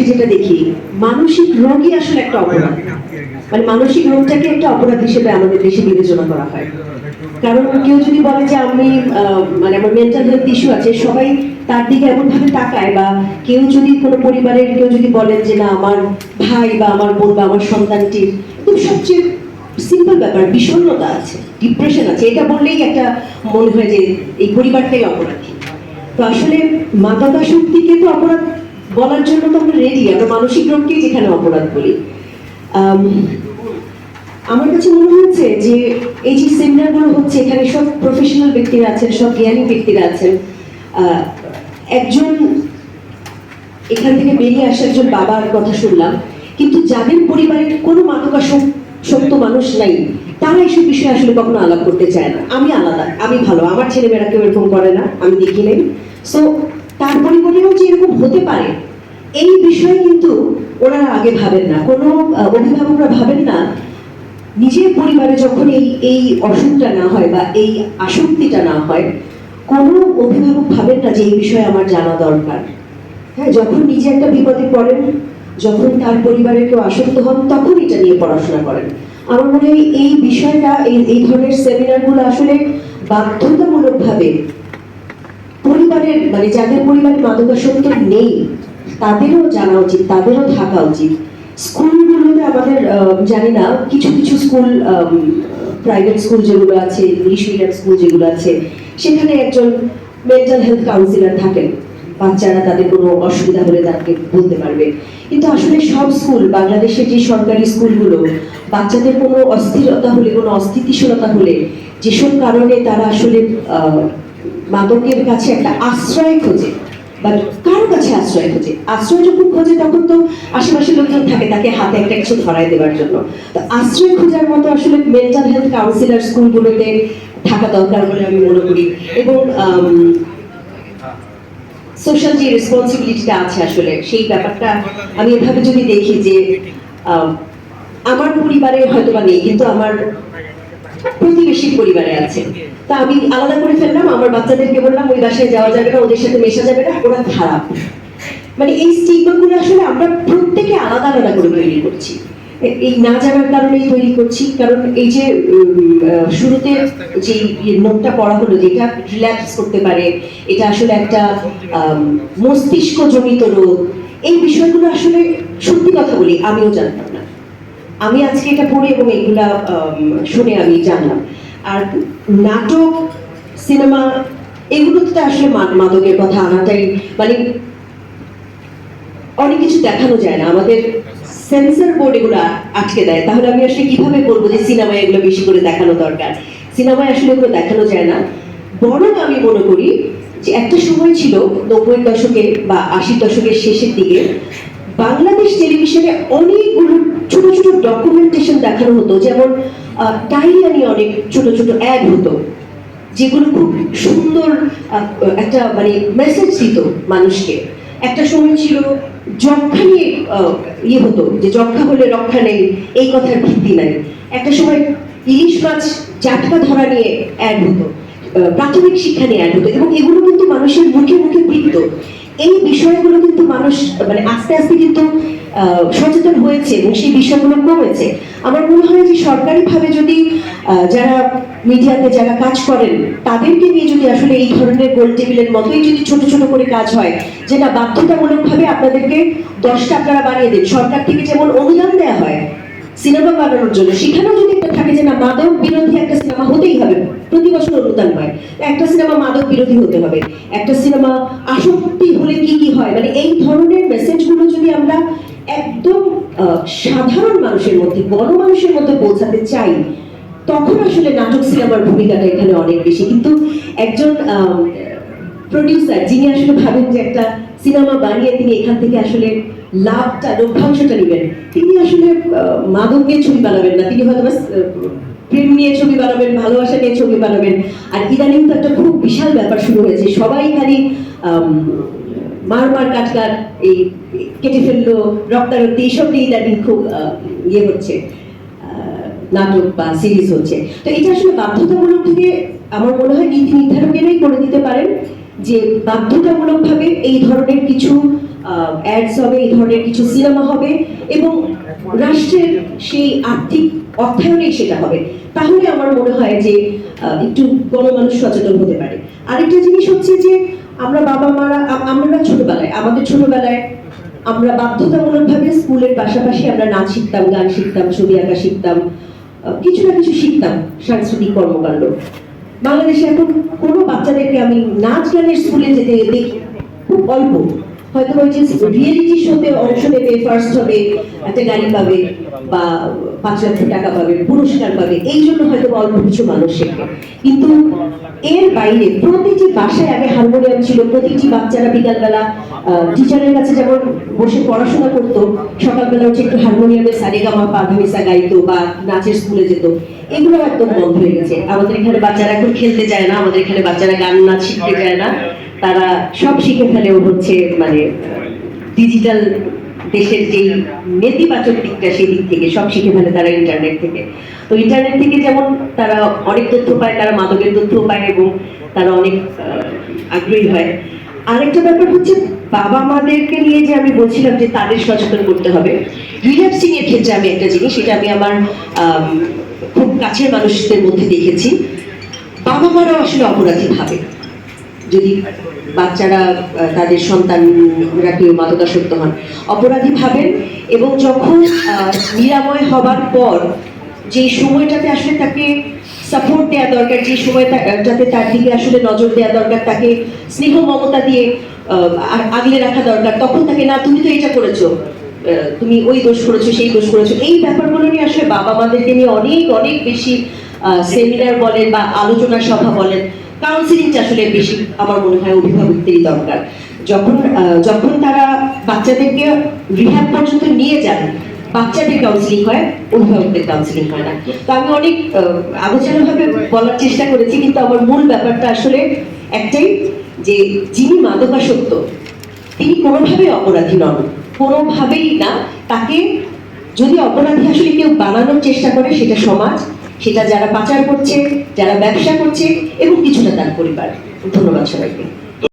বাংলাদেশে যেটা দেখি, মানসিক রোগই আসলে একটা অপরাধ। মানে মানসিক রোগটাকে একটা অপরাধ হিসেবে আমাদের দেশে বিবেচনা করা হয়। কারণ কেউ যদি বলে যে আমি মানে আমার মেন্টাল হেলথ ইস্যু আছে, সবাই তার দিকে এমন ভাবে তাকায় বা কেউ যদি কোনো পরিবারের কেউ যদি বলেন যে না, আমার ভাই বা আমার বোন বা আমার সন্তানটির, একদম সবচেয়ে সিম্পল ব্যাপার, বিষণ্ণতা আছে ডিপ্রেশন আছে, এটা বললেই একটা মনে হয় যে এই পরিবারটাই অপরাধী। তো আসলে মাদকাসক্তিকে তো অপরাধ বলার জন্য তো আমরা রেডি আমরা মানসিক রোগকেই যেখানে অপরাধ বলি। আমার কাছে মনে হয়েছে যে এই যে সেমিনারগুলো হচ্ছে, এখানে সব প্রফেশনাল ব্যক্তিরা আছেন, সব জ্ঞানী ব্যক্তিরা আছেন। একজন এখান থেকে বেরিয়ে আসা একজন বাবার কথা শুনলাম, কিন্তু যাদের পরিবারের কোনো মাদকাসক্ত মানুষ নাই, তারা এইসব বিষয়ে আসলে কখনো আলাপ করতে চায় না। আমি আলাদা, আমি ভালো, আমার ছেলেমেয়েরা কেউ এরকম করে না, আমি দেখি নেই। সো তার পরিবারেও যে এরকম হতে পারে, এই বিষয়ে কিন্তু ওনারা আগে ভাবেন না। কোনো অভিভাবকরা ভাবেন না, নিজের পরিবারে যখন এই এই অসুখটা না হয় বা এই আসক্তিটা না হয়, কোনো অভিভাবক ভাবেন না যে এই বিষয়ে আমার জানা দরকার। হ্যাঁ যখন নিজে একটা বিপদে পড়েন, যখন তার পরিবারের কেউ আসক্ত হন, তখন এটা নিয়ে পড়াশোনা করেন। আমার মনে হয় এই বিষয়টা, এই এই ধরনের সেমিনারগুলো আসলে বাধ্যতামূলকভাবে পরিবারের মানে যাদের পরিবারে মাদকাসক্ত নেই, তাদেরও জানা উচিত, তাদেরও থাকা উচিত। স্কুলগুলোতে আমাদের জানি না, কিছু কিছু স্কুল প্রাইভেট স্কুল যেগুলো আছে, ইংলিশ মিডিয়াম স্কুল যেগুলো আছে, সেখানে একজন মেন্টাল হেলথ কাউন্সিলর থাকেন। বাচ্চারা তাদের কোনো অসুবিধা হলে তাকে বলতে পারবে। কিন্তু আসলে সব স্কুল, বাংলাদেশের যে সরকারি স্কুলগুলো, বাচ্চাদের কোনো অস্থিরতা হলে, কোনো অস্থিতিশীলতা হলে, যেসব কারণে তারা আসলে মাদকের কাছে একটা আশ্রয় খোঁজে। বা কারও কাছে আশ্রয় খোঁজে। আশ্রয় যখন খোঁজে তখন তো আশেপাশে লোকজন থাকে তাকে হাতে একটা কিছু ধরাই দেওয়ার জন্য। তো আশ্রয় খোঁজার মতো আসলে মেন্টাল হেলথ কাউন্সিলর স্কুলগুলোতে থাকা দরকার বলে আমি মনে করি। এবং সোশ্যাল যে রেসপন্সিবিলিটিটা আছে আসলে সেই ব্যাপারটা আমি এভাবে যদি দেখি যে আম, আমার পরিবারে হয়তো বা নেই কিন্তু আমার প্রতিবেশীর পরিবারে আছে। তা আমি আলাদা করে ফেললাম, আমার বাচ্চাদেরকে বললাম, ওই বাসায় যাওয়া যাবে না, ওদের সাথে মেশা যাবে না, ওরা খারাপ। মানে এই স্টিগমাগুলো আসলে আমরা প্রত্যেকে আলাদা আলাদা করে তৈরি করছি। এই না জানার কারণেই তৈরি করছি, কারণ এই যে শুরুতে যে নোটটা পড়া হলো যেটা রিল্যাক্স করতে পারে, এটা আসলে একটা মস্তিষ্ক জনিত রোগ, এই বিষয়গুলো আসলে সত্যি কথা বলি, আমিও জানতাম না। আমি আজকে এটা পড়ে এবং এগুলা শুনে আমি জানলাম। আর নাটক, সিনেমা এগুলোতে আসলে মাদকের কথা আনাটাই মানে অনেক কিছু দেখানো যায় না। আমাদের সেন্সর বোর্ড এগুলো আটকে দেয়। তাহলে আমি আসলে কীভাবে বলব যে সিনেমায় এগুলো বেশি করে দেখানো দরকার? সিনেমায় আসলে এগুলো দেখানো যায় না। বরং আমি মনে করি যে একটা সময় ছিল নব্বই দশকে বা আশির দশকের শেষের দিকে, বাংলাদেশ টেলিভিশনে অনেকগুলো ছোট ছোট ডকুমেন্টেশন দেখানো হতো, যেমন নিয়ে অনেক ছোট ছোট অ্যাড হতো, যেগুলো খুব সুন্দর একটা মানে মেসেজ দিত মানুষকে। একটা সময় ছিল যক্ষা নিয়ে ইয়ে হতো, যে যক্ষা হলে রক্ষা নেই, এই কথার ভিত্তি নাই। একটা সময় ইলিশ মাছ জাটকা ধরা নিয়ে অ্যাড হতো প্রাথমিক শিক্ষা নিয়ে অ্যাড হতো, এবং এগুলো কিন্তু মানুষের মুখে মুখে বৃত্ত এই বিষয়গুলো কিন্তু মানুষ মানে আস্তে আস্তে কিন্তু সচেতন হয়েছে এবং সেই বিষয়গুলো কমেছে। আমার মনে হয় যে সরকারিভাবে যদি যারা মিডিয়াতে যারা কাজ করেন, তাদেরকে নিয়ে যদি আসলে এই ধরনের গোল টেবিলের মতোই যদি ছোট ছোট করে কাজ হয়, যেটা বাধ্যতামূলকভাবে আপনাদেরকে দশটা আপনারা বানিয়ে দিন। সরকার থেকে যেমন অনুদান দেওয়া হয় সিনেমা বানানোর জন্য। সেখানেও যদি একটা থাকে যে না, মাদক বিরোধী একটা সিনেমা হতেই হবে, প্রতি বছর অনুদান পায়। একটা সিনেমা মাদক বিরোধী হতে হবে। একটা সিনেমা আসক্তি হলে কি কি হয়? মানে এই ধরনের মেসেজগুলো যদি আমরা একদম সাধারণ মানুষের মধ্যে, বড় মানুষের মধ্যে পৌঁছাতে চাই, তখন আসলে নাটক সিনেমার ভূমিকাটা এখানে অনেক বেশি। কিন্তু একজন প্রডিউসার যিনি আসলে ভাবেন যে একটা সিনেমা বানিয়ে তিনি এখান থেকে আসলে লাভটা, লভ্যাংশটা নেবেন। তিনি আসলে মাদক নিয়ে ছবি বানাবেন না। তিনি হয়তো প্রেম নিয়ে ছবি বানাবেন, ভালোবাসা নিয়ে ছবি বানাবেন। আর ইদানিং তো একটা খুব বিশাল ব্যাপার শুরু হয়েছে। সবাই খালি মার মার কাটকার এই কেটে ফেলল, রক্তারক্তি এইসব নিয়ে ইদানিং খুব ইয়ে হচ্ছে নাটক বা সিরিজ হচ্ছে। তো এটা আসলে বাধ্যতামূলক থেকে আমার মনে হয় নীতি নির্ধারকেরাই করে দিতে পারেন। যে বাধ্যতামূলকভাবে এই ধরনের কিছু অ্যাডস হবে, এই ধরনের কিছু সিনেমা হবে এবং রাষ্ট্রের সেই আর্থিক অর্থায়নেই সেটা হবে। তাহলে আমার মনে হয় যে একটু গণমানুষ সচেতন হতে পারে। আরেকটা জিনিস হচ্ছে যে, আমরা বাবা মারা, আম- আমরা ছোটবেলায়, আমাদের ছোটবেলায় আমরা বাধ্যতামূলকভাবে স্কুলের পাশাপাশি আমরা নাচ শিখতাম, গান শিখতাম, ছবি আঁকা শিখতাম কিছু না কিছু শিখতাম, সাংস্কৃতিক কর্মকাণ্ড। বাংলাদেশে এখন কোনো বাচ্চাদেরকে আমি নাচ গানের স্কুলে যেতে দেখি খুব অল্প। হয়তো ওই যে রিয়েলিটি শোতে অংশ নেবে ফার্স্ট হবে একটা গাড়ি পাবে বা পাঁচ লক্ষ টাকা পাবে, পুরস্কার পাবে, এই জন্য হয়তো অল্প কিছু মানুষ শেখে। কিন্তু এর বাইরে প্রতিটি বাসায় আগে হারমোনিয়াম ছিল, প্রতিটি বাচ্চারা বিকালবেলা টিচারের কাছে যেমন বসে পড়াশোনা করতো, সকালবেলা হচ্ছে একটু হারমোনিয়ামে সারেগামা পাধামিসা গাইতো বা নাচের স্কুলে যেত, এগুলো একদম বন্ধ হয়ে গেছে। আমাদের এখানে বাচ্চারা এখন খেলতে যায় না, আমাদের এখানে বাচ্চারা গান নাচ শিখতে যায় না। তারা সব শিখে ফেলেও হচ্ছে মানে ডিজিটাল দেশের যেই নেতিবাচক দিকটা সেই দিক থেকে সব শিখে ফেলে তারা ইন্টারনেট থেকে। তো ইন্টারনেট থেকে যেমন তারা অনেক তথ্য পায়, তারা মাদকের তথ্য পায় এবং তারা অনেক আগ্রহী হয়। আরেকটা ব্যাপার হচ্ছে বাবা মাদেরকে নিয়ে যে আমি বলছিলাম যে তাদের সচেতন করতে হবে রিল্যাক্সিং এর ক্ষেত্রে আমি একটা জিনিস সেটা আমি আমার খুব কাছের মানুষদের মধ্যে দেখেছি। বাবা মারাও আসলে অপরাধী ভাবে। যদি বাচ্চারা তাদের সন্তানরা কেউ মাদকাসক্ত হন। অপরাধী ভাবেন এবং যখন নিরাময় হবার পর যে সময়টাতে আসলে তাকে সাপোর্ট দেওয়া দরকার, যে সময়টাতে তার দিকে আসলে নজর দেওয়া দরকার, তাকে স্নেহ মমতা দিয়ে আগলে রাখা দরকার, তখন তাকে, না, তুমি তো এটা করেছ তুমি ওই দোষ করেছ, সেই দোষ করেছ। এই ব্যাপারগুলো নিয়ে আসলে বাবা মাদেরকে নিয়ে অনেক অনেক বেশি সেমিনার বলেন বা আলোচনা সভা বলেন। কাউন্সিলিংটা আসলে বেশি আমার মনে হয় অভিভাবকদেরই দরকার। যখন যখন তারা বাচ্চাদেরকে রিহ্যাব পর্যন্ত নিয়ে যান, বাচ্চাদের কাউন্সিলিং হয়, অভিভাবকদের কাউন্সিলিং হয় না। তো আমি অনেক আলোচনা ভাবে বলার চেষ্টা করেছি, কিন্তু আমার মূল ব্যাপারটা আসলে একটাই যে যিনি মাদকাসক্ত, তিনি কোনোভাবেই অপরাধী নন, কোনোভাবেই না। তাকে যদি অপরাধী আসলে কেউ বানানোর চেষ্টা করে, সেটা সমাজ সেটা যারা পাচার করছে যারা ব্যবসা করছে এবং কিছুটা তার পরিবার। ধন্যবাদ সবাইকে।